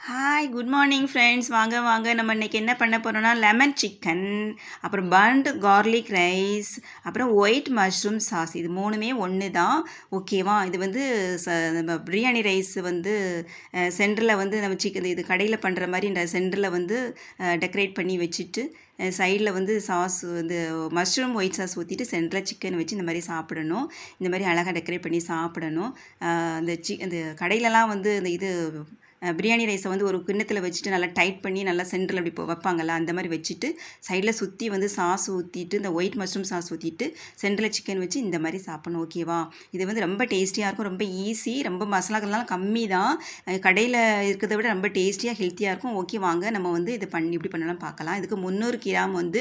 Hi good morning friends வாங்க வாங்க. நம்ம இன்னைக்கு என்ன பண்ண போகிறோம்னா லெமன் சிக்கன் அப்புறம் பண்ட் கார்லிக் ரைஸ் அப்புறம் ஒயிட் மஷ்ரூம் சாஸ் இது மூணுமே ஒன்று தான் ஓகேவா இது வந்து ச நம்ம பிரியாணி ரைஸ் வந்து சென்டரில் வந்து நம்ம சிக்கன் இது கடையில் பண்ணுற மாதிரி இந்த சென்டரில் வந்து டெக்கரேட் பண்ணி வச்சுட்டு சைடில் வந்து சாஸ் வந்து மஷ்ரூம் ஒயிட் சாஸ் ஊற்றிட்டு சென்டரில் சிக்கன் வச்சு இந்த மாதிரி சாப்பிடணும். இந்த மாதிரி அழகாக டெக்கரேட் பண்ணி சாப்பிடணும். அந்த சி அந்த கடையிலலாம் வந்து அந்த இது பிரியாணி ரைஸை வந்து ஒரு கிண்ணத்தில் வச்சுட்டு நல்லா டைட் பண்ணி நல்லா சென்டரில் அப்படி வைப்பாங்கள்ல அந்த மாதிரி வச்சுட்டு சைடில் சுற்றி வந்து சாஸ் ஊற்றிட்டு இந்த ஒயிட் மஷ்ரூம் சாஸ் ஊற்றிட்டு சென்டரில் சிக்கன் வச்சு இந்த மாதிரி சாப்பிடணும் ஓகேவா இது வந்து ரொம்ப டேஸ்டியாக இருக்கும் ரொம்ப ஈஸி ரொம்ப மசாலாக்கள்லாம் கம்மி தான் கடையில் இருக்கிறத விட ரொம்ப டேஸ்டியாக ஹெல்த்தியாக இருக்கும். ஓகே வாங்க நம்ம வந்து இதை பண்ணி இப்படி பண்ணலாம் பார்க்கலாம். இதுக்கு முந்நூறு கிராம் வந்து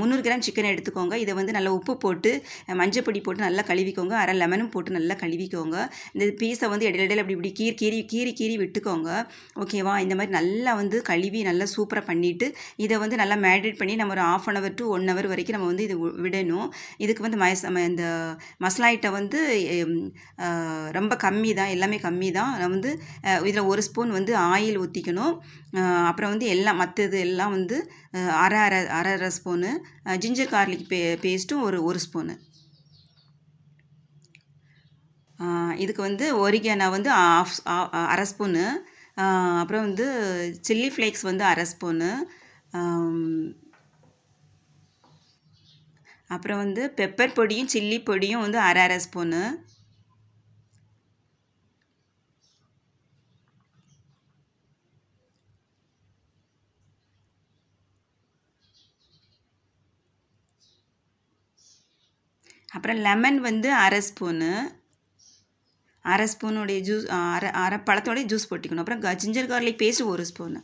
முந்நூறு கிராம் சிக்கன் எடுத்துக்கோங்க. இதை வந்து நல்லா உப்பு போட்டு மஞ்சள் பொடி போட்டு நல்லா கழுவிக்கோங்க. அரை லெமனும் போட்டு நல்லா கழுவிக்கோங்க. இந்த பீஸை வந்து இடையில இடையில அப்படி இப்படி கீறி கீறி கீறி கீறி விட்டுக்கோங்க. ஓகேவா? இந்த மாதிரி நல்லா வந்து கழுவி நல்லா சூப்பராக பண்ணிவிட்டு இதை வந்து நல்லா மேரினேட் பண்ணி நம்ம ஒரு half an hour to one hour வரைக்கும் நம்ம வந்து இது விடணும். இதுக்கு வந்து மயஸ் இந்த மசாலா ஐட்டம் வந்து ரொம்ப கம்மி தான் எல்லாமே கம்மி தான். வந்து இதில் ஒரு ஸ்பூன் வந்து ஆயில் ஊற்றிக்கணும் அப்புறம் வந்து எல்லாம் மற்றது எல்லாம் வந்து அரை அரை அரை அரை ஸ்பூனு ஜிஞ்சர் கார்லிக் பே பேஸ்ட்டும் ஒரு ஒரு ஸ்பூனு இதுக்கு வந்து ஒரிகானா வந்து ஆஃப் அரை ஸ்பூனு அப்புறம் வந்து சில்லி ஃப்ளேக்ஸ் வந்து அரை ஸ்பூனு. அப்புறம் வந்து பெப்பர் பொடியும் சில்லி பொடியும் வந்து அரை அரை ஸ்பூனு. அப்புறம் லெமன் வந்து அரை ஸ்பூனு. அரை ஸ்பூனுடைய ஜூஸ் அரை அரை பழத்தோடைய ஜூஸ் போட்டிக்கணும். அப்புறம் ஜிஞ்சர் கார்லிக் பேஸ்ட் ஒரு ஸ்பூனு.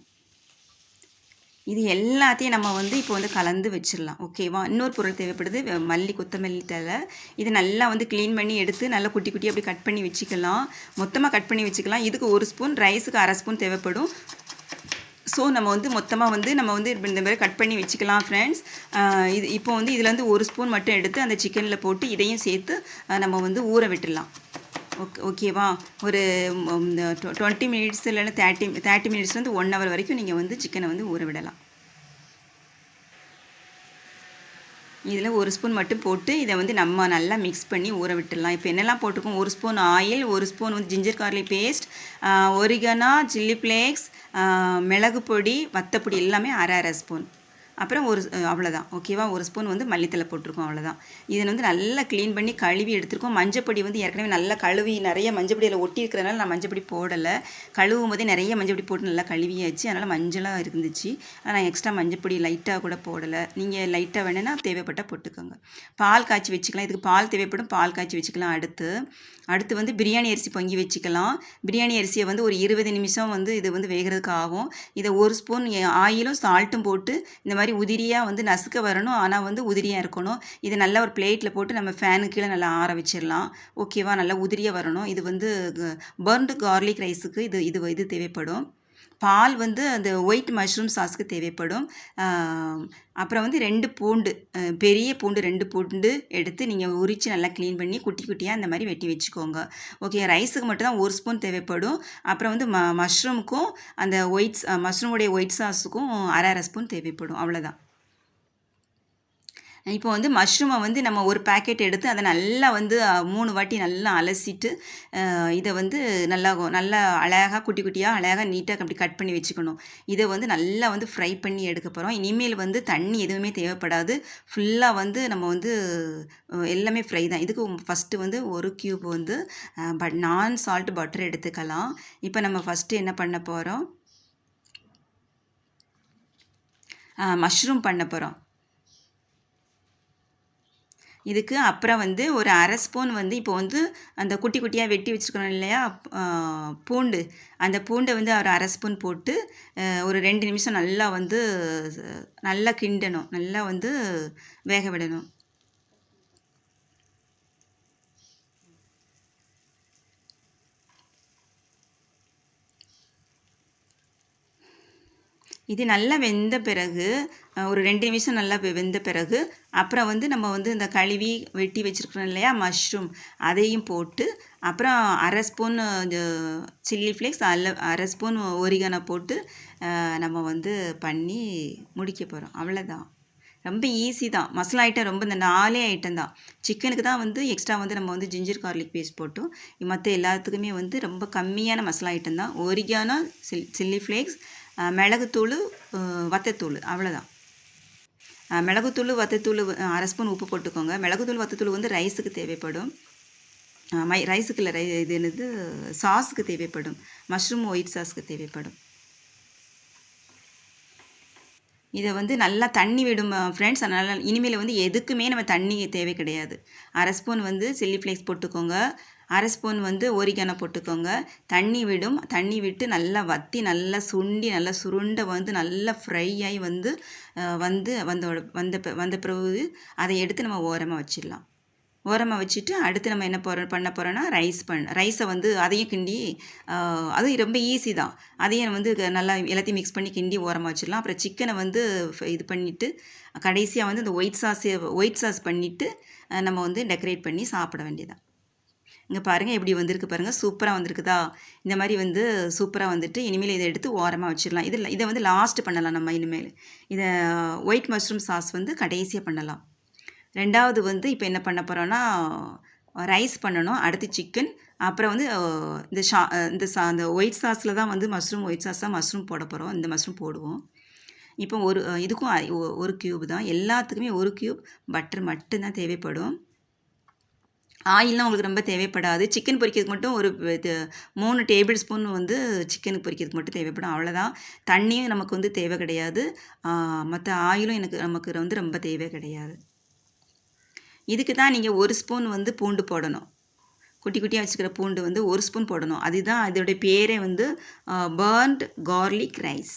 இது எல்லாத்தையும் நம்ம வந்து இப்போ வந்து கலந்து வச்சிடலாம். ஓகேவா இன்னொரு பொருள் தேவைப்படுது மல்லி கொத்தமல்லி தலை இது நல்லா வந்து க்ளீன் பண்ணி எடுத்து நல்லா குட்டி குட்டி அப்படி கட் பண்ணி வச்சுக்கலாம். மொத்தமாக கட் பண்ணி வச்சுக்கலாம். இதுக்கு ஒரு ஸ்பூன் ரைஸுக்கு அரை ஸ்பூன் தேவைப்படும். ஸோ நம்ம வந்து மொத்தமாக வந்து நம்ம வந்து இந்த மாதிரி கட் பண்ணி வச்சுக்கலாம் ஃப்ரெண்ட்ஸ் இது இப்போ வந்து இதில் வந்து ஒரு ஸ்பூன் மட்டும் எடுத்து அந்த சிக்கனில் போட்டு இதையும் சேர்த்து நம்ம வந்து ஊற விட்டுடலாம். ஓகே ஓகேவா ஒரு டுவெண்ட்டி மினிட்ஸ் இல்லைன்னா தேர்ட்டி தேர்ட்டி மினிட்ஸ்லேருந்து ஒன் ஹவர் வரைக்கும் நீங்கள் வந்து சிக்கனை வந்து ஊற விடலாம். இதில் ஒரு ஸ்பூன் மட்டும் போட்டு இதை வந்து நம்ம நல்லா மிக்ஸ் பண்ணி ஊற விட்டுடலாம். இப்போ என்னெல்லாம் போட்டுக்கோம் ஒரு ஸ்பூன் ஆயில் ஒரு ஸ்பூன் வந்து ginger garlic paste oregano chilli flakes மிளகு பொடி வத்தப்பொடி எல்லாமே அரை அரை ஸ்பூன் அப்புறம் ஒரு அவ்வளோதான் ஓகேவா ஒரு ஸ்பூன் வந்து மல்லித்தலை போட்டிருக்கோம் அவ்வளோதான் இதை வந்து நல்லா க்ளீன் பண்ணி கழுவி எடுத்துருக்கோம். மஞ்சப்பொடி வந்து ஏற்கனவே நல்லா கழுவி நிறைய மஞ்சப்பொடியில் ஒட்டி இருக்கிறதுனால நான் மஞ்சப்பொடி போடலை. கழுவும் போதே நிறைய மஞ்சப்பொடி போட்டு நல்லா கழுவியாச்சு. அதனால் மஞ்சளாக இருந்துச்சு. ஆனால் எக்ஸ்ட்ரா மஞ்சப்பொடி லைட்டாக கூட போடலை. நீங்கள் லைட்டாக வேணுன்னா தேவைப்பட்டால் போட்டுக்கோங்க. பால் காய்ச்சி வச்சுக்கலாம். இதுக்கு பால் தேவைப்படும். பால் காய்ச்சி வச்சுக்கலாம் அடுத்து. அடுத்து வந்து பிரியாணி அரிசி பொங்கி வச்சுக்கலாம். பிரியாணி அரிசியை வந்து ஒரு இருபது நிமிஷம் வந்து இது வந்து வேகிறதுக்கு ஆகும். இதை ஒரு ஸ்பூன் ஆயிலும் சால்ட்டும் போட்டு இந்த மாதிரி உதிரியாக வந்து நசுக்க வரணும். ஆனால் வந்து உதிரியாக இருக்கணும். இதை நல்லா ஒரு பிளேட்டில் போட்டு நம்ம ஃபேனு கீழே நல்லா ஆற வச்சிடலாம். ஓகேவா நல்லா உதிரியாக வரணும். இது வந்து பர்ன்டு கார்லிக் ரைஸுக்கு இது இது இது தேவைப்படும். பால் வந்து அந்த ஒயிட் மஷ்ரூம் சாஸ்க்கு தேவைப்படும். அப்புறம் வந்து ரெண்டு பூண்டு பெரிய பூண்டு ரெண்டு பூண்டு எடுத்து நீங்கள் உரித்து நல்லா க்ளீன் பண்ணி குட்டி குட்டியாக அந்த மாதிரி வெட்டி வச்சுக்கோங்க. ஓகே ரைஸுக்கு மட்டும் தான் ஒரு ஸ்பூன் தேவைப்படும். அப்புறம் வந்து ம மஷ்ரூமுக்கும் அந்த ஒயிட் மஷ்ரூமுடைய ஒயிட் சாஸுக்கும் அரை அரை ஸ்பூன் தேவைப்படும். அவ்வளோதான் இப்போ வந்து மஷ்ரூமை வந்து நம்ம ஒரு பேக்கெட் எடுத்து அதை நல்லா வந்து மூணு வாட்டி நல்லா அலசிட்டு இதை வந்து நல்லா நல்லா அழகாக குட்டி குட்டியாக அழகாக நீட்டாக அப்படி கட் பண்ணி வச்சுக்கணும். இதை வந்து நல்லா வந்து ஃப்ரை பண்ணி எடுக்க போகிறோம் இனிமேல் வந்து தண்ணி எதுவுமே தேவைப்படாது. ஃபுல்லாக வந்து நம்ம வந்து எல்லாமே ஃப்ரை தான். இதுக்கு ஃபஸ்ட்டு வந்து ஒரு க்யூப் வந்து பட் நான் சால்ட் பட்டர் எடுத்துக்கலாம். இப்போ நம்ம ஃபஸ்ட்டு என்ன பண்ண போகிறோம் மஷ்ரூம் பண்ண போகிறோம் இதுக்கு அப்புறம் வந்து ஒரு அரை ஸ்பூன் வந்து இப்போ வந்து அந்த குட்டி குட்டியாக வெட்டி வச்சுருக்கணும் இல்லையா? பூண்டு. அந்த பூண்டை வந்து ஒரு அரை ஸ்பூன் போட்டு ஒரு ரெண்டு நிமிஷம் நல்லா வந்து நல்லா கிண்டணும். நல்லா வந்து வேக விடணும். இது நல்லா வெந்த பிறகு ஒரு ரெண்டு நிமிஷம் நல்லா வெந்த பிறகு அப்புறம் வந்து நம்ம வந்து இந்த கழுவி வெட்டி வச்சிருக்கிறோம் இல்லையா மஷ்ரூம் அதையும் போட்டு அப்புறம் அரை ஸ்பூன் சில்லி ஃப்ளேக்ஸ் அல்ல அரை ஸ்பூன் ஒரிகனை போட்டு நம்ம வந்து பண்ணி முடிக்க போகிறோம் அவ்வளோதான் ரொம்ப ஈஸி தான். மசாலா ஐட்டம் ரொம்ப இந்த நாலே ஐட்டம் தான். சிக்கனுக்கு தான் வந்து எக்ஸ்ட்ரா வந்து நம்ம வந்து ஜிஞ்சர் கார்லிக் பேஸ்ட் போட்டோம். மற்ற எல்லாத்துக்குமே வந்து ரொம்ப கம்மியான மசாலா ஐட்டம் தான். ஒரிகானோ சில் சில்லி ஃப்ளேக்ஸ் மிளகுத்தூள் வத்தத்தூள் அவ்வளோதான் மிளகுத்தூள் வத்தத்தூள் அரை ஸ்பூன் உப்பு போட்டுக்கோங்க. மிளகுத்தூள் வத்தத்தூள் வந்து ரைஸுக்கு தேவைப்படும். மை ரைஸுக்கு இல்லை ரை இது என்னது? சாஸுக்கு தேவைப்படும். மஷ்ரூம் ஒயிட் சாஸ்க்கு தேவைப்படும். இதை வந்து நல்லா தண்ணி விடும் ஃப்ரெண்ட்ஸ் அதனால் இனிமேல் வந்து எதுக்குமே நம்ம தண்ணி தேவை கிடையாது. அரை ஸ்பூன் வந்து சில்லி ஃப்ளேக்ஸ் போட்டுக்கோங்க. அரை ஸ்பூன் வந்து ஒரிகானோ போட்டுக்கோங்க. தண்ணி விடும். தண்ணி விட்டு நல்லா வத்தி நல்லா சுண்டி நல்லா சுருண்டை வந்து நல்லா ஃப்ரை ஆகி வந்து வந்து வந்த வந்த வந்த பிறகு அதை எடுத்து நம்ம ஓரமாக வச்சிடலாம். ஓரமாக வச்சுட்டு அடுத்து நம்ம என்ன போகிறோம் பண்ண போகிறோன்னா ரைஸ் பண் ரைஸை வந்து அதையும் கிண்டி அதுவும் ரொம்ப ஈஸி தான். அதையும் வந்து க- நல்லா எல்லாத்தையும் மிக்ஸ் பண்ணி கிண்டி ஓரமாக வச்சிடலாம். அப்புறம் சிக்கனை வந்து இது பண்ணிவிட்டு கடைசியாக வந்து இந்த ஒயிட் சாஸ் ஒயிட் சாஸ் பண்ணிவிட்டு நம்ம வந்து டெக்கரேட் பண்ணி சாப்பிட வேண்டியதான் இங்கே பாருங்கள் எப்படி வந்திருக்கு பாருங்கள் சூப்பராக வந்திருக்குதா? இந்த மாதிரி வந்து சூப்பராக வந்துட்டு இனிமேல் இதை எடுத்து ஓரமாக வச்சிடலாம். இதில் இதை வந்து லாஸ்ட் பண்ணலாம் நம்ம இனிமேல். இதை ஒயிட் மஷ்ரூம் சாஸ் வந்து கடைசியாக பண்ணலாம். ரெண்டாவது வந்து இப்போ என்ன பண்ண போகிறோன்னா ரைஸ் பண்ணணும் அடுத்து சிக்கன் அப்புறம் வந்து இந்த ஷா இந்த சா அந்த ஒயிட் சாஸில் தான் வந்து மஷ்ரூம் ஒயிட் சாஸ் தான் மஷ்ரூம் போட போகிறோம் இந்த மஷ்ரூம் போடுவோம். இப்போ ஒரு இதுக்கும் ஒரு க்யூப் தான். எல்லாத்துக்குமே ஒரு க்யூப் பட்டர் மட்டும்தான் தேவைப்படும். ஆயில்லாம் உங்களுக்கு ரொம்ப தேவைப்படாது. சிக்கன் பொரிக்கிறதுக்கு மட்டும் ஒரு இது மூணு டேபிள் ஸ்பூன் வந்து சிக்கனுக்கு பொரிக்கிறதுக்கு மட்டும் தேவைப்படும். அவ்வளோதான் தண்ணியும் நமக்கு வந்து தேவை கிடையாது. மற்ற ஆயிலும் எனக்கு நமக்கு வந்து ரொம்ப தேவை கிடையாது. இதுக்கு தான் நீங்கள் ஒரு ஸ்பூன் வந்து பூண்டு போடணும். குட்டி குட்டியாக வச்சுக்கிற பூண்டு வந்து ஒரு ஸ்பூன் போடணும். அதுதான் அதோடைய பேரே வந்து பர்ன்ட் கார்லிக் ரைஸ்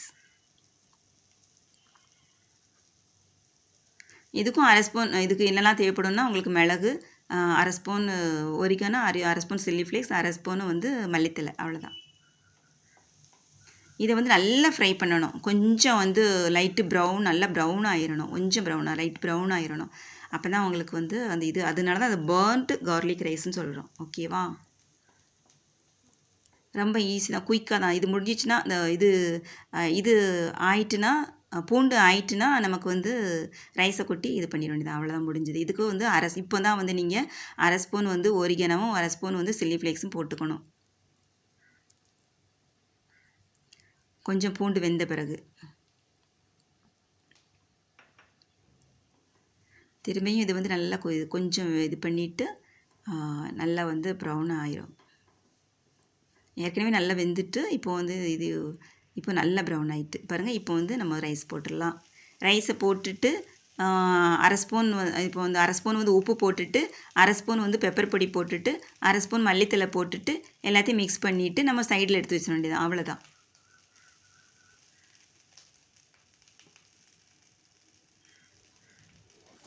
இதுக்கும் அரை ஸ்பூன் இதுக்கு என்னெல்லாம் தேவைப்படும்னா உங்களுக்கு மிளகு அரை ஸ்பூன் ஒரிகானோ அரை அரை ஸ்பூன் சில்லி ஃப்ளேக்ஸ் அரை ஸ்பூன் வந்து மல்லித்தலை அவ்வளோதான் இதை வந்து நல்லா ஃப்ரை பண்ணணும். கொஞ்சம் வந்து லைட்டு ப்ரௌன் நல்லா ப்ரௌன் ஆயிடணும் கொஞ்சம் ப்ரௌனாக லைட் ப்ரௌன் ஆயிடணும் அப்போ தான் உங்களுக்கு வந்து அந்த இது அதனால தான் அது பேர்ன்ட் கார்லிக் ரைஸ்னு சொல்கிறோம் ஓகேவா ரொம்ப ஈஸி தான். குயிக்காக தான். இது முடிஞ்சிச்சுன்னா இந்த இது இது ஆயிட்டுனா பூண்டு ஆயிட்டுனா நமக்கு வந்து ரைஸை கொட்டி இது பண்ணிட வேண்டியது அவ்வளோதான் முடிஞ்சது. இதுக்கு வந்து அரை இப்போ தான் வந்து நீங்கள் அரை ஸ்பூன் வந்து ஒரிகனமும் அரை ஸ்பூன் வந்து சில்லி ஃப்ளேக்ஸும் போட்டுக்கணும். கொஞ்சம் பூண்டு வெந்த பிறகு. திரும்பியும் இது வந்து நல்லா கொஞ்சம் இது பண்ணிவிட்டு நல்லா வந்து ப்ரௌன் ஆயிரும். ஏற்கனவே நல்லா வெந்துட்டு இப்போ வந்து இது இப்போ நல்லா ப்ரௌன் ஆகிட்டு பாருங்கள் இப்போ வந்து நம்ம ரைஸ் போட்டுடலாம். ரைஸை போட்டுட்டு அரை ஸ்பூன் இப்போ வந்து அரை ஸ்பூன் வந்து உப்பு போட்டுட்டு அரை ஸ்பூன் வந்து பெப்பர் பொடி போட்டுட்டு அரை ஸ்பூன் மல்லித்தலை போட்டுட்டு எல்லாத்தையும் மிக்ஸ் பண்ணிவிட்டு நம்ம சைடில் எடுத்து வச்சிட வேண்டியது அவ்வளோதான்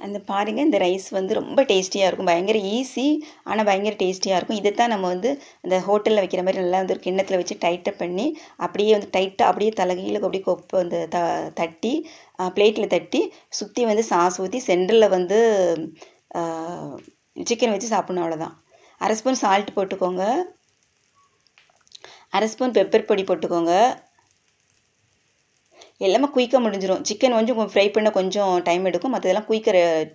அந்த பாருங்கள் இந்த ரைஸ் வந்து ரொம்ப டேஸ்டியாக இருக்கும். பயங்கர ஈஸி ஆனால் பயங்கர டேஸ்டியாக இருக்கும். இதை தான் நம்ம வந்து இந்த ஹோட்டலில் வைக்கிற மாதிரி நல்லா வந்து ஒரு கிண்ணத்தில் வச்சு டைட்டாக பண்ணி அப்படியே வந்து டைட்டாக அப்படியே தலைகீழ அப்படியே கொப்பு அந்த த தட்டி பிளேட்டில் தட்டி சுற்றி வந்து சாஸ் ஊற்றி சென்டரில் வந்து சிக்கன் வச்சு சாப்பிடணும் அவ்வளோதான் அரை ஸ்பூன் சால்ட் போட்டுக்கோங்க. அரை ஸ்பூன் பெப்பர் பொடி போட்டுக்கோங்க. எல்லாமே குயிக்காக முடிஞ்சிடும் சிக்கன் கொஞ்சம் ஃப்ரை பண்ண கொஞ்சம் டைம் எடுக்கும். மற்றதெல்லாம் குயிக்க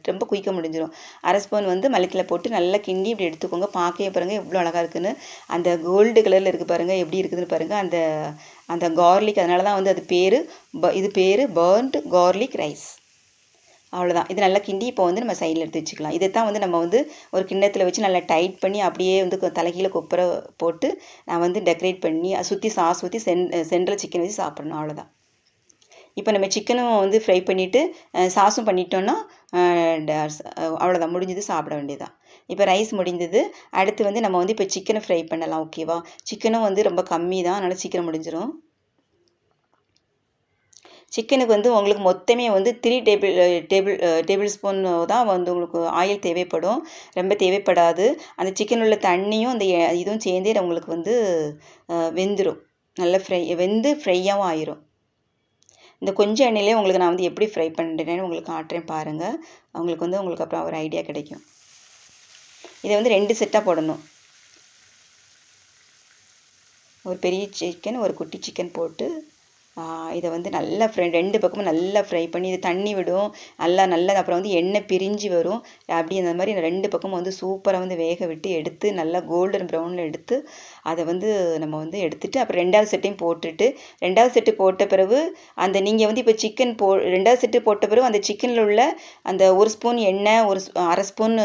ரொம்ப குயிக்க முடிஞ்சிடும் அரை ஸ்பூன் வந்து மல்லிக்கில் போட்டு நல்லா கிண்டி இப்படி எடுத்துக்கோங்க. பார்க்கவே பாருங்கள் எவ்வளோ அழகாக இருக்குன்னு. அந்த கோல்டு கலரில் இருக்குது பாருங்கள் எப்படி இருக்குதுன்னு பாருங்கள் அந்த அந்த கார்லிக் அதனால தான் வந்து அது பேர் ப இது பேர் பர்ன்ட் கார்லிக் ரைஸ் அவ்வளோதான் இது நல்லா கிண்டி இப்போ வந்து நம்ம சைடில் எடுத்து வச்சுக்கலாம். இதை தான் வந்து நம்ம வந்து ஒரு கிண்ணத்தில் வச்சு நல்லா டைட் பண்ணி அப்படியே வந்து கொ- தலைகீழ கொப்பரை போட்டு நான் வந்து டெக்கரேட் பண்ணி சுற்றி சாஸ் ஊற்றி சென் சென்ட்ரல் சிக்கன் வச்சு சாப்பிட்ணும். அவ்வளோதான் இப்போ நம்ம சிக்கனும் வந்து ஃப்ரை பண்ணிவிட்டு சாஸும் பண்ணிட்டோன்னா அவ்வளோதான் முடிஞ்சது சாப்பிட வேண்டியதான் இப்போ ரைஸ் முடிந்தது. அடுத்து வந்து நம்ம வந்து இப்போ சிக்கனை ஃப்ரை பண்ணலாம் ஓகேவா சிக்கனும் வந்து ரொம்ப கம்மி தான் அதனால் சீக்கிரம் முடிஞ்சிடும் சிக்கனுக்கு வந்து உங்களுக்கு மொத்தமே வந்து three table table table spoon தான் வந்து உங்களுக்கு ஆயில் தேவைப்படும். ரொம்ப தேவைப்படாது. அந்த சிக்கன் உள்ள தண்ணியும் அந்த இதுவும் சேர்ந்தே உங்களுக்கு வந்து வெந்துடும் நல்லா ஃப்ரை வெந்து ஃப்ரையாகவும் ஆயிரும். இந்த கொஞ்சம் எண்ணெயிலே உங்களுக்கு நான் வந்து எப்படி ஃப்ரை பண்ணுறேன்னு உங்களுக்கு காட்டுறேன் பாருங்கள் உங்களுக்கு வந்து உங்களுக்கு அப்புறம் ஒரு ஐடியா கிடைக்கும். இதை வந்து ரெண்டு செட்டாக போடணும். ஒரு பெரிய சிக்கன் ஒரு குட்டி சிக்கன் போட்டு இதை வந்து நல்லா ஃப்ரை ரெண்டு பக்கமும் நல்லா ஃப்ரை பண்ணி இது தண்ணி விடும். நல்லா நல்லா அப்புறம் வந்து எண்ணெய் பிரிஞ்சு வரும். அப்படி அந்த மாதிரி ரெண்டு பக்கமும் வந்து சூப்பராக வந்து வேக விட்டு எடுத்து நல்லா கோல்டன் ப்ரௌனில் எடுத்து அதை வந்து நம்ம வந்து எடுத்துட்டு அப்புறம் ரெண்டாவது செட்டையும் போட்டுட்டு ரெண்டாவது செட்டு போட்ட பிறகு அந்த நீங்கள் வந்து இப்போ சிக்கன் போ ரெண்டாவது செட்டு போட்ட பிறகு அந்த சிக்கனில் உள்ள அந்த ஒரு ஸ்பூன் எண்ணெய் ஒரு அரை ஸ்பூன்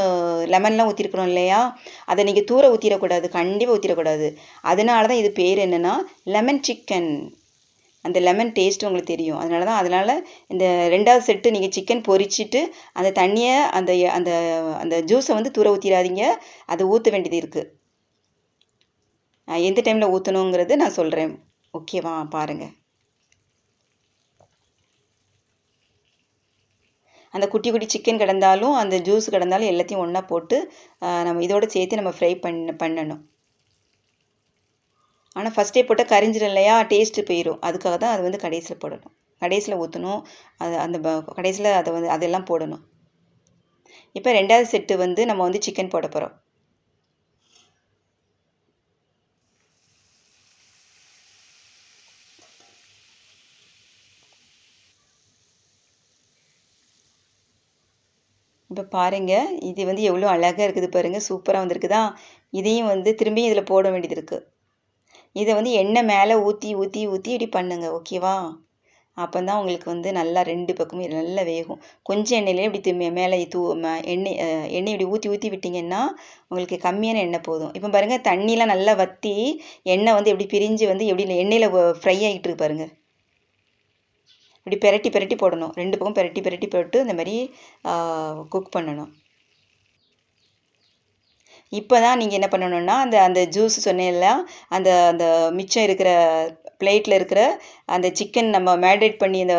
லெமன்லாம் ஊற்றிருக்கிறோம் இல்லையா? அதை நீங்கள் தூர ஊற்றிடக்கூடாது கண்டிப்பாக ஊற்றிடக்கூடாது அதனால தான் இது பேர் என்னென்னா லெமன் சிக்கன் அந்த லெமன் டேஸ்ட் உங்களுக்கு தெரியும். அதனால தான் அதனால் இந்த ரெண்டாவது செட்டு நீங்கள் சிக்கன் பொரிச்சிட்டு அந்த தண்ணியை அந்த அந்த அந்த ஜூஸை வந்து தூர ஊற்றிடாதீங்க அதை ஊற்ற வேண்டியது இருக்குது எந்த டைமில் ஊற்றணுங்கிறது நான் சொல்கிறேன் ஓகேவா பாருங்கள் அந்த குட்டி குட்டி சிக்கன் கிடந்தாலும் அந்த ஜூஸ் கிடந்தாலும் எல்லாத்தையும் ஒன்றா போட்டு நம்ம இதோட சேர்த்து நம்ம ஃப்ரை பண்ண பண்ணணும். ஆனால் ஃபஸ்ட்டே போட்டால் கரிஞ்சிடும் இல்லையா? டேஸ்ட்டு போயிடும் அதுக்காக தான் அது வந்து கடைசியில் போடணும். கடைசியில் ஊற்றணும் அது அந்த கடைசியில் அதை வந்து அதெல்லாம் போடணும். இப்போ ரெண்டாவது செட்டு வந்து நம்ம வந்து சிக்கன் போட போகிறோம் இப்போ பாருங்கள் இது வந்து எவ்வளோ அழகாக இருக்குது பாருங்கள் சூப்பராக வந்திருக்குதா? இதையும் வந்து திரும்பியும் இதில் போட வேண்டியது இருக்குது இதை வந்து எண்ணெய் மேலே ஊற்றி ஊற்றி ஊற்றி இப்படி பண்ணுங்கள் ஓகேவா அப்போ தான் உங்களுக்கு வந்து நல்லா ரெண்டு பக்கமும் நல்லா வேகும். கொஞ்சம் எண்ணெயிலே இப்படி மேலே தூ எண்ணெய் எண்ணெய் இப்படி ஊற்றி ஊற்றி விட்டிங்கன்னா உங்களுக்கு கம்மியான எண்ணெய் போதும். இப்போ பாருங்கள் தண்ணிலாம் நல்லா வற்றி எண்ணெய் வந்து எப்படி பிரிஞ்சு வந்து எப்படி எண்ணெயில் ஃப்ரை ஆகிட்டு இருக்கு பாருங்கள் இப்படி பெரட்டி பெரட்டி போடணும். ரெண்டு பக்கம் பெரட்டி பெரட்டி போட்டு இந்த மாதிரி குக் பண்ணணும். இப்போ தான் நீங்கள் என்ன பண்ணணுன்னா அந்த அந்த ஜூஸ் சொன்னேன்ல அந்த அந்த மிச்சம் இருக்கிற பிளேட்டில் இருக்கிற அந்த சிக்கன் நம்ம மேரினேட் பண்ணி அந்த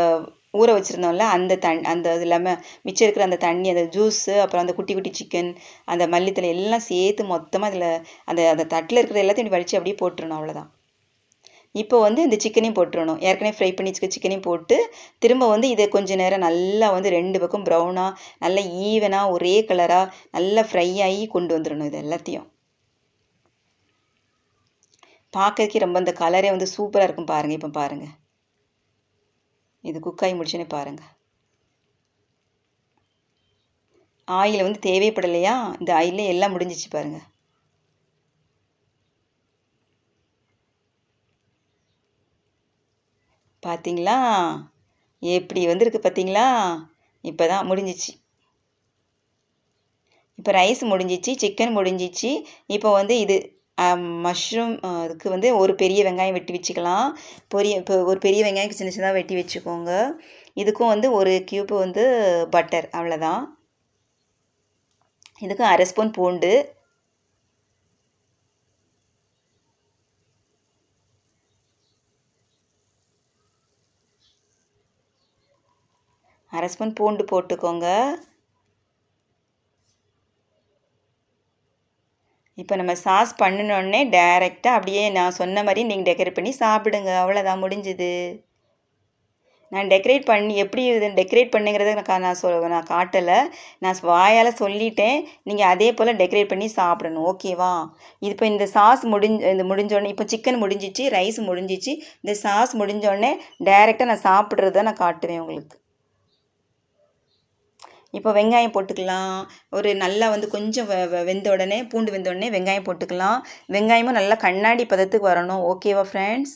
ஊற வச்சுருந்தோம்ல அந்த தண் அந்த இது இல்லாமல் மிச்சம் இருக்கிற அந்த தண்ணி அந்த ஜூஸு அப்புறம் அந்த குட்டி குட்டி சிக்கன் அந்த மல்லித்தலை எல்லாம் சேர்த்து மொத்தமாக அதில் அந்த அந்த தட்டில் இருக்கிற எல்லாத்தையும் வடித்து அப்படியே போட்டுருணும் அவ்வளோதான் இப்போ வந்து இந்த சிக்கனையும் போட்டுறணும். ஏற்கனவே ஃப்ரை பண்ணி வச்சுக்க சிக்கனையும் போட்டு திரும்ப வந்து இதை கொஞ்ச நேரம் நல்லா வந்து ரெண்டு பக்கம் ப்ரௌனாக நல்லா ஈவனாக ஒரே கலராக நல்லா ஃப்ரை ஆகி கொண்டு வந்துடணும் இது எல்லாத்தையும். பார்க்கறதுக்கே ரொம்ப அந்த கலரே வந்து சூப்பராக இருக்கும் பாருங்கள் இப்போ பாருங்கள் இது குக்காகி முடிச்சுன்னே பாருங்கள் ஆயில் வந்து தேவைப்படலையா? இந்த ஆயிலே எல்லாம் முடிஞ்சிச்சு பாருங்கள் பார்த்தீங்களா எப்படி வந்திருக்கு பார்த்தீங்களா இப்போ தான் முடிஞ்சிச்சு. இப்போ ரைஸ் முடிஞ்சிச்சு சிக்கன் முடிஞ்சிச்சு. இப்போ வந்து இது மஷ்ரூம் அதுக்கு வந்து ஒரு பெரிய வெங்காயம் வெட்டி வச்சுக்கலாம். பொரிய இப்போ ஒரு பெரிய வெங்காயம் சின்ன சின்னதாக வெட்டி வச்சுக்கோங்க. இதுக்கும் வந்து ஒரு க்யூப் வந்து பட்டர் அவ்வளோதான் இதுக்கும் அரை ஸ்பூன் பூண்டு. அரை ஸ்பூன் பூண்டு போட்டுக்கோங்க. இப்போ நம்ம சாஸ் பண்ணினோடனே டைரெக்டாக அப்படியே நான் சொன்ன மாதிரி நீங்கள் டெக்கரேட் பண்ணி சாப்பிடுங்க. அவ்வளோதான் முடிஞ்சுது. நான் டெக்கரேட் பண்ணி எப்படி இது டெக்கரேட் பண்ணுங்கிறத நான் நான் சொல் நான் காட்டலை. நான் வாயால் சொல்லிட்டேன். நீங்கள் அதே போல் டெக்கரேட் பண்ணி சாப்பிடணும். ஓகேவா இது இப்போ இந்த சாஸ் முடிஞ்ச இந்த முடிஞ்சோடனே இப்போ சிக்கன் முடிஞ்சிச்சு ரைஸ் முடிஞ்சிச்சு. இந்த சாஸ் முடிஞ்சோடனே டைரெக்டாக நான் சாப்பிட்றத நான் காட்டுவேன் உங்களுக்கு. இப்போ வெங்காயம் போட்டுக்கலாம். ஒரு நல்லா வந்து கொஞ்சம் வெ வெ வெந்த உடனே பூண்டு வெந்த உடனே வெங்காயம் போட்டுக்கலாம். வெங்காயமும் நல்லா கண்ணாடி பதத்துக்கு வரணும். ஓகேவா ஃப்ரெண்ட்ஸ்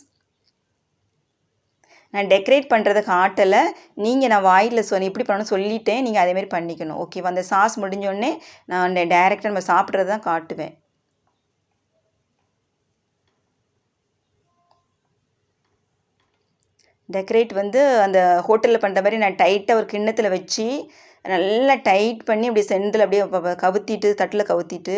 நான் டெக்கரேட் பண்ணுறதை காட்டலை. நீங்கள் நான் வாயில் சொன்ன இப்படி பண்ணணும் சொல்லிட்டேன். நீங்கள் அதேமாரி பண்ணிக்கணும். ஓகேவா அந்த சாஸ் முடிஞ்சோடனே நான் டைரெக்டாக நம்ம சாப்பிட்றது தான் காட்டுவேன். டெக்கரேட் வந்து அந்த ஹோட்டலில் பண்ணுற மாதிரி நான் டைட்டாக ஒரு கிண்ணத்தில் வச்சு நல்லா டைட் பண்ணி அப்படியே செந்தில் அப்படியே கவுத்திட்டு தட்டில் கவுத்திட்டு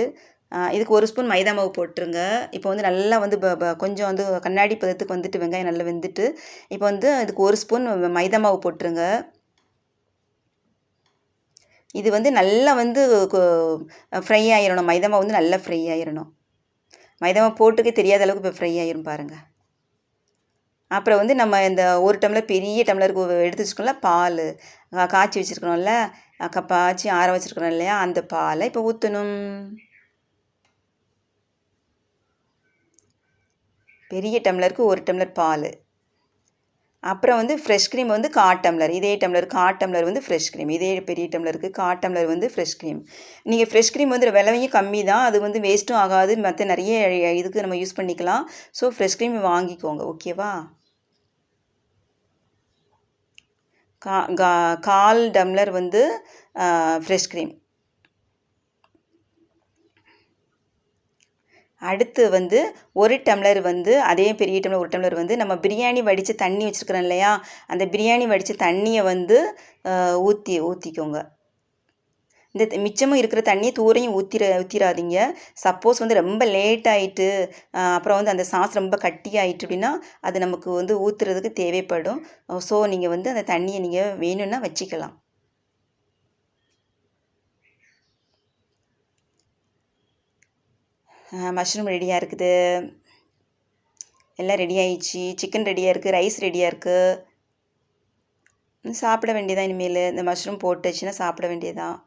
இதுக்கு ஒரு ஸ்பூன் மைதா மாவு போட்டுருங்க. இப்போ வந்து நல்லா வந்து கொஞ்சம் வந்து கண்ணாடி பதத்துக்கு வந்துட்டு வெங்காயம் நல்லா வெந்துட்டு இப்போ வந்து இதுக்கு ஒரு ஸ்பூன் மைதா மாவு போட்டுருங்க. இது வந்து நல்லா வந்து ஃப்ரை ஆயிடணும் மைதா மாவு வந்து நல்லா ஃப்ரை ஆயிடணும் மைதா மாவு போட்டுக்கே தெரியாத அளவுக்கு இப்போ ஃப்ரை ஆயிரும் பாருங்கள் அப்புறம் வந்து நம்ம இந்த ஒரு டம்ளர் பெரிய டம்ளருக்கு எடுத்து வச்சுக்கோங்கள பால். காய்ச்சி வச்சுருக்கணும்ல. காய்ச்சி ஆற வச்சுருக்கணும் இல்லையா? அந்த பாலை இப்போ ஊற்றணும் பெரிய டம்ளருக்கு ஒரு டம்ளர் பால். அப்புறம் வந்து ஃப்ரெஷ் க்ரீம் வந்து கா டம்ளர். இதே டம்ளர் கா டம்ளர் வந்து ஃப்ரெஷ் க்ரீம் இதே பெரிய டம்ளருக்கு கா டம்ளர் வந்து ஃப்ரெஷ் க்ரீம் நீங்கள் ஃப்ரெஷ் க்ரீம் வந்து விலையும் கம்மி தான். அது வந்து வேஸ்ட்டும் ஆகாது. மற்ற நிறைய இதுக்கு நம்ம யூஸ் பண்ணிக்கலாம். ஸோ ஃப்ரெஷ் க்ரீம் வாங்கிக்கோங்க. ஓகேவா கா கால் டம்ளர் வந்து ஃப்ரெஷ் க்ரீம் அடுத்து வந்து ஒரு டம்ளர் வந்து அதே பெரிய டம்ளர் ஒரு டம்ளர் வந்து நம்ம பிரியாணி வடித்த தண்ணி வச்சுருக்குறோம் இல்லையா? அந்த பிரியாணி வடித்த தண்ணியை வந்து ஊற்றி ஊற்றிக்கோங்க இந்த மிச்சமும் இருக்கிற தண்ணியை தூரையும் ஊற்றிட ஊற்றிடாதீங்க சப்போஸ் வந்து ரொம்ப லேட் ஆகிட்டு அப்புறம் வந்து அந்த சாஸ் ரொம்ப கட்டி ஆகிட்டு அப்படின்னா அது நமக்கு வந்து ஊற்றுறதுக்கு தேவைப்படும். ஸோ நீங்கள் வந்து அந்த தண்ணியை நீங்கள் வேணும்னா வச்சுக்கலாம். மஷ்ரூம் ரெடியாக இருக்குது. எல்லாம் ரெடி ஆயிடுச்சு. சிக்கன் ரெடியாக இருக்குது ரைஸ் ரெடியாக இருக்குது சாப்பிட வேண்டியதான் இனிமேல். இந்த மஷ்ரூம் போட்டுச்சுன்னா சாப்பிட வேண்டியதான்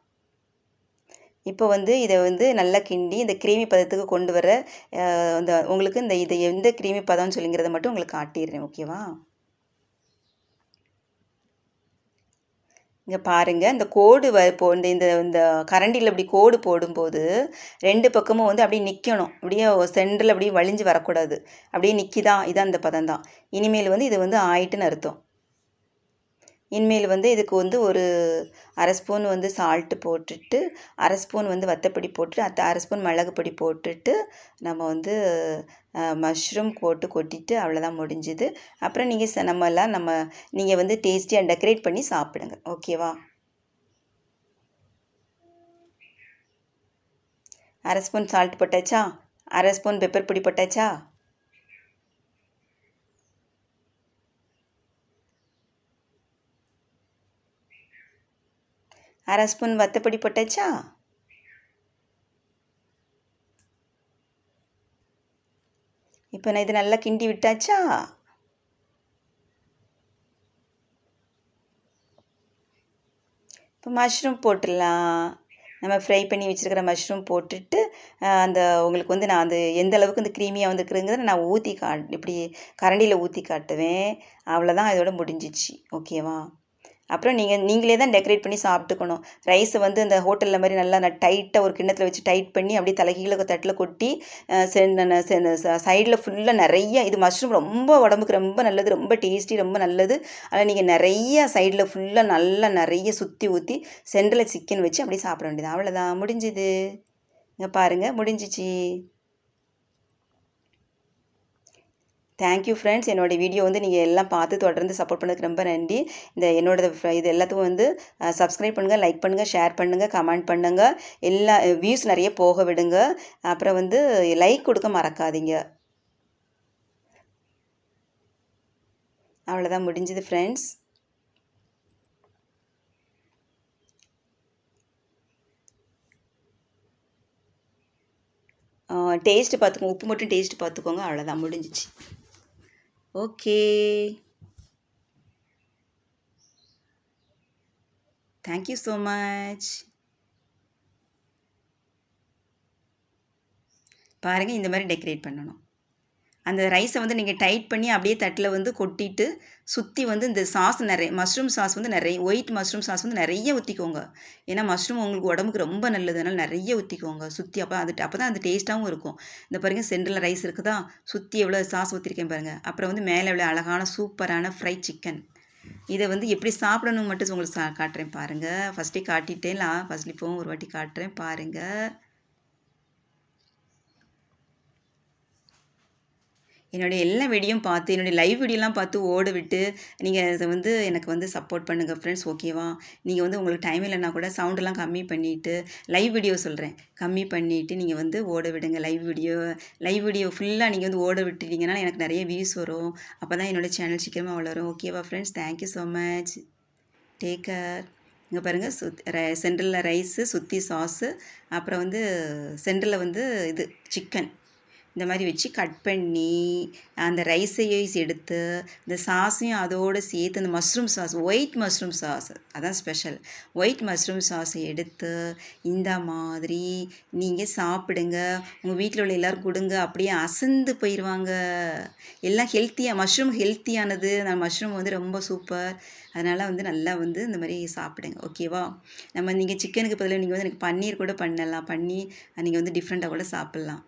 இப்போ வந்து இதை வந்து நல்லா கிண்டி இந்த கிரீமி பதத்துக்கு கொண்டு வர இந்த உங்களுக்கு இந்த இதை எந்த கிரீமி பதம்னு சொல்லிங்கிறத மட்டும் உங்களுக்கு காட்டிடுறேன் ஓகேவா? இங்கே பாருங்கள் இந்த கோடு வ இப்போ இந்த இந்த இந்த கரண்டியில் இப்படி கோடு போடும்போது ரெண்டு பக்கமும் வந்து அப்படியே நிற்கணும் அப்படியே சென்டரில் அப்படியே வழிஞ்சு வரக்கூடாது. அப்படியே நிற்கிதான் இதான் இந்த பதம் தான் இனிமேல் வந்து இது வந்து ஆயிட்டுன்னு அர்த்தம். இனிமேல் வந்து இதுக்கு வந்து ஒரு அரை ஸ்பூன் வந்து சால்ட்டு போட்டுட்டு அரை ஸ்பூன் வந்து வத்தப்பொடி போட்டுட்டு அத்த அரை ஸ்பூன் மிளகு பொடி போட்டுட்டு நம்ம வந்து மஷ்ரூம் போட்டு கொட்டிட்டு அவ்வளோதான் முடிஞ்சுது. அப்புறம் நீங்கள் ச நம்ம எல்லாம் நம்ம நீங்கள் வந்து டேஸ்டியாக டெக்கரேட் பண்ணி சாப்பிடுங்க. ஓகேவா அரை ஸ்பூன் சால்ட் போட்டாச்சா? அரை ஸ்பூன் பெப்பர் பொடி போட்டாச்சா? அரை ஸ்பூன் வத்தப்பொடி போட்டாச்சா? இப்போ நான் இது நல்லா கிண்டி விட்டாச்சா? இப்போ மஷ்ரூம் போட்டுடலாம். நம்ம ஃப்ரை பண்ணி வச்சுருக்கிற மஷ்ரூம் போட்டுட்டு அந்த உங்களுக்கு வந்து நான் அது எந்த அளவுக்கு இந்த க்ரீமியாக வந்துருக்குறங்கிறத நான் ஊற்றி கா இப்படி கரண்டியில் ஊற்றி காட்டுவேன். அவ்வளோதான் இதோட முடிஞ்சிச்சு. ஓகேவா அப்புறம் நீங்கள் நீங்களே தான் டெக்கரேட் பண்ணி சாப்பிட்டுக்கணும். ரைஸை வந்து அந்த ஹோட்டலில் மாதிரி நல்லா நான் டைட்டாக ஒரு கிண்ணத்தில் வச்சு டைட் பண்ணி அப்படியே தலைகீழ தட்டில் கொட்டி சைடில் ஃபுல்லாக நிறைய இது மஷ்ரூம் ரொம்ப உடம்புக்கு ரொம்ப நல்லது ரொம்ப டேஸ்டி ரொம்ப நல்லது. அதில் நீங்கள் நிறைய சைடில் ஃபுல்லாக நல்லா நிறைய சுற்றி ஊற்றி சென்டரில் சிக்கன் வச்சு அப்படியே சாப்பிட வேண்டியது. அவ்வளோதான் முடிஞ்சுது. இங்கே பாருங்கள் முடிஞ்சிச்சு. தேங்க்யூ ஃப்ரெண்ட்ஸ் என்னோடய வீடியோ வந்து நீங்கள் எல்லாம் பார்த்து தொடர்ந்து சப்போர்ட் பண்ணதுக்கு ரொம்ப நன்றி. இந்த என்னோட இது எல்லாத்துக்கும் வந்து சப்ஸ்கிரைப் பண்ணுங்கள் லைக் பண்ணுங்கள் ஷேர் பண்ணுங்கள் கமெண்ட் பண்ணுங்கள் எல்லா வியூஸ் நிறைய போக விடுங்க. அப்புறம் வந்து லைக் கொடுக்க மறக்காதீங்க. அவ்வளோதான் முடிஞ்சது ஃப்ரெண்ட்ஸ் டேஸ்ட்டு பார்த்துக்கோங்க. உப்பு மட்டும் டேஸ்ட்டு பார்த்துக்கோங்க. அவ்வளோதான் முடிஞ்சிச்சு. ஓகே. தேங்க்யூ ஸோ மச் பாருங்கள் இந்த மாதிரி டெக்கரேட் பண்ணணும். அந்த ரைஸை வந்து நீங்கள் டைட் பண்ணி அப்படியே தட்டில் வந்து கொட்டிட்டு சுற்றி வந்து இந்த சாஸ் நிறைய மஷ்ரூம் சாஸ் வந்து நிறைய ஒயிட் மஷ்ரூம் சாஸ் வந்து நிறைய ஊற்றிக்கோங்க ஏன்னா மஷ்ரூம் உங்களுக்கு உடம்புக்கு ரொம்ப நல்லது அதனால் நிறைய ஊற்றிக்கோங்க சுற்றி அப்போ அது அப்போ தான் அது டேஸ்ட்டாகவும் இருக்கும். இந்த பாருங்கள் சென்டரில் ரைஸ் இருக்குதா? சுற்றி எவ்வளோ சாஸ் ஊற்றிருக்கேன் பாருங்கள் அப்புறம் வந்து மேலே எவ்வளோ அழகான சூப்பரான ஃப்ரை சிக்கன் இதை வந்து எப்படி சாப்பிடணும் மட்டும் உங்களுக்கு சா காட்டுறேன் பாருங்கள் ஃபஸ்ட்டே காட்டிட்டேன் நான் ஃபஸ்ட் இப்போவும் ஒரு வாட்டி காட்டுறேன் பாருங்கள் என்னுடைய எல்லா வீடியோவும் பார்த்து என்னுடைய லைவ் வீடியோலாம் பார்த்து ஓட விட்டு நீங்கள் அதை வந்து எனக்கு வந்து சப்போர்ட் பண்ணுங்கள் ஃப்ரெண்ட்ஸ் ஓகேவா நீங்கள் வந்து உங்களுக்கு டைம் இல்லைனா கூட சவுண்டெல்லாம் கம்மி பண்ணிவிட்டு லைவ் வீடியோ சொல்கிறேன் கம்மி பண்ணிவிட்டு நீங்கள் வந்து ஓட விடுங்க. லைவ் வீடியோ லைவ் வீடியோ ஃபுல்லாக நீங்கள் வந்து ஓட விட்டுட்டீங்கன்னா எனக்கு நிறைய வியூஸ் வரும். அப்போ தான் என்னோடய சேனல் சீக்கிரமாக வளரும் ஓகேவா friends thank you so much take care இங்கே பாருங்கள் சுத் சென்ட்ரலில் ரைஸு சுற்றி சாஸு அப்புறம் வந்து சென்டரில் வந்து இது சிக்கன் இந்த மாதிரி வச்சு கட் பண்ணி அந்த ரைஸையும் எடுத்து இந்த சாஸையும் அதோடு சேர்த்து அந்த mushroom sauce white mushroom sauce அதான் ஸ்பெஷல் ஒயிட் மஷ்ரூம் சாஸை எடுத்து இந்த மாதிரி நீங்கள் சாப்பிடுங்க. உங்கள் வீட்டில் உள்ள எல்லோரும் கொடுங்க. அப்படியே அசந்து போயிடுவாங்க எல்லாம் ஹெல்த்தியாக மஷ்ரூம் ஹெல்த்தியானது அந்த மஷ்ரூம் வந்து ரொம்ப சூப்பர் அதனால் வந்து நல்லா வந்து இந்த மாதிரி சாப்பிடுங்க. ஓகேவா நம்ம நீங்கள் சிக்கனுக்கு பதிலாக நீங்கள் வந்து எனக்கு பன்னீர் கூட பண்ணலாம். பண்ணி நீங்கள் வந்து டிஃப்ரெண்ட்டாக கூட சாப்பிட்லாம்.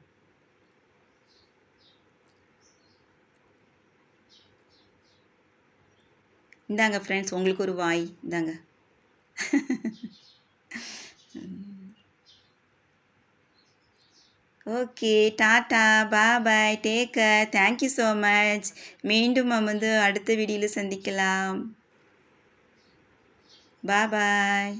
இந்தாங்க ஃப்ரெண்ட்ஸ் உங்களுக்கு ஒரு வாய். இந்தாங்க. ஓகே டாட்டா பா bye take care thank you so much மீண்டும் நம்ம வந்து அடுத்த வீடியோவில் சந்திக்கலாம். பா பாய்.